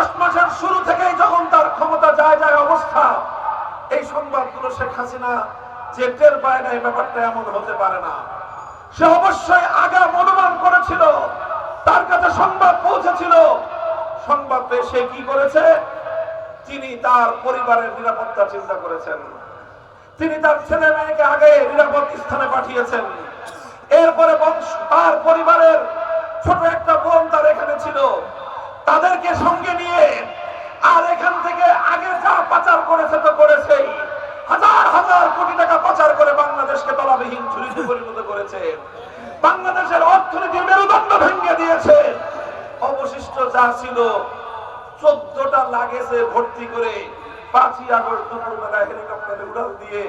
August মাসের শুরু থেকেই যখন তার ক্ষমতা যায় যায় অবস্থা, এই সংবাদগুলো শেখ হাসিনা যে টের পায় না, এই ব্যাপারটা এমন হতে পারে না। সে অবশ্যই আগাম অনুমান করেছিল, তার কাছে সংবাদ পৌঁছেছিল। সংবাদ পেয়ে সে কি করেছে? তিনি তার পরিবারের নিরাপত্তা চিন্তা করেছেন। তিনি তার ছেলে মেয়েকে আগে নিরাপদ স্থানে পাঠিয়েছেন। এরপরে বংশ, তার পরিবারের ছোট একটা বোন তার এখানে ছিল তাদেরকে সঙ্গে নিয়ে আর এখান থেকে আগে যা পাচার করেছে তো করেছেই হাজার হাজার কোটি টাকা পাচার করে তলাবিহীন ঝুড়িতে পরিণত করেছে। বাংলাদেশের অর্থনীতির মেরুদণ্ড ভেঙে দিয়েছে। অবশিষ্ট যা ছিল, চোদ্দটা লাগেজে ভর্তি করে পাঁচই আগস্ট দুপুরবেলা হেলিকপ্টারে উড়াল দিয়ে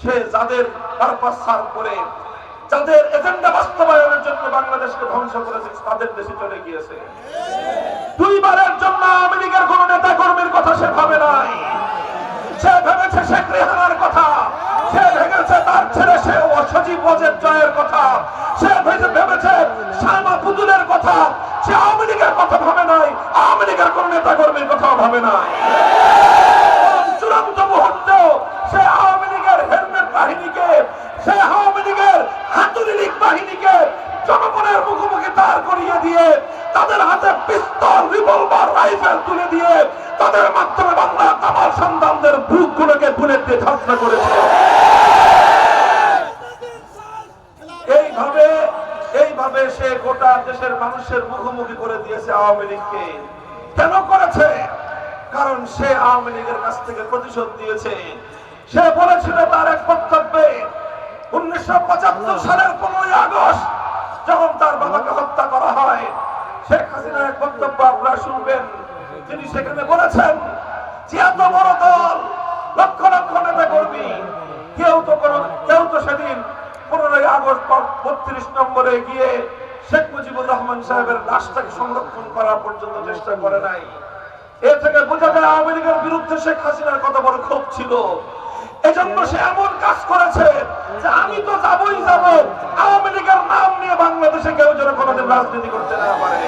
সে যাদের পারপাস সার্ভ করে যাদের এজেন্ডা বাস্তবায়নের জন্য বাংলাদেশকে ধ্বংস করেছে, তাদের দেশে চলে গিয়েছে। দুইবারের জন্য আওয়ামী লীগের কোন নেতা কর্মীর কথা সে ভাবে নাই সে ভেবেছে শেখ রেহানার কথা সে ভেবেছে তার ছেলে সে সজীব জয়ের কথা, সে ভেবে- ভেবেছে শামা পুতুলের কথা, সে আওয়ামী লীগের কথা ভাবে নাই, আওয়ামী লীগের কোন নেতা কর্মীর কথাও ভাবে নাই। চূড়ান্ত মুহূর্তেও সে আওয়ামী লীগের হেলমেট বাহিনীকে, সে আওয়ামী লীগের হাতুড়ি লীগ বাহিনীকে জনগণের মুখোমুখি দাঁড় করিয়ে দিয়ে, তাদের হাতে পিস্তল, রিভলভার, রাইফেল তুলে দিয়ে, তাদের মাধ্যমে বাংলা আমার সন্তানদের বুকগুলোকে বুলেট দিয়ে ঝাঁসনা করেছে এইভাবে সে গোটা দেশের মানুষের মুখোমুখি করে দিয়েছে আওয়ামী লীগকে কেন করেছে? কারণ সে আওয়ামী লীগের কাছ থেকে প্রতিশোধ দিয়েছে সে বলেছিল তার এক বক্তব্যে উনিশশো পঁচাত্তর সালের পনেরোই আগস্ট যখন তার বাবাকে হত্যা করা হয় শেখ হাসিনার এক বক্তব্য আপনারা শুনবেন। তিনি সেখানে বলেছেন যে এত বড় দল লক্ষ লক্ষ নেতা কর্মী কেউ তো কোনো কেউ তো সেদিন পনেরোই আগস্ট বত্রিশ নম্বরে গিয়ে শেখ মুজিবুর রহমান সাহেবের লাশটাকে সংরক্ষণ করা পর্যন্ত চেষ্টা করে নাই। এ থেকে বোঝা যায় লীগের বিরুদ্ধে শেখ হাসিনার কত বড় ক্ষোভ ছিল। এজন্য সে এমন কাজ করেছে যে আমি তো যাবই যাব। লীগের নাম নিয়ে বাংলাদেশে কেউ যেন কোনোদিন রাজনীতি করতে না পারে।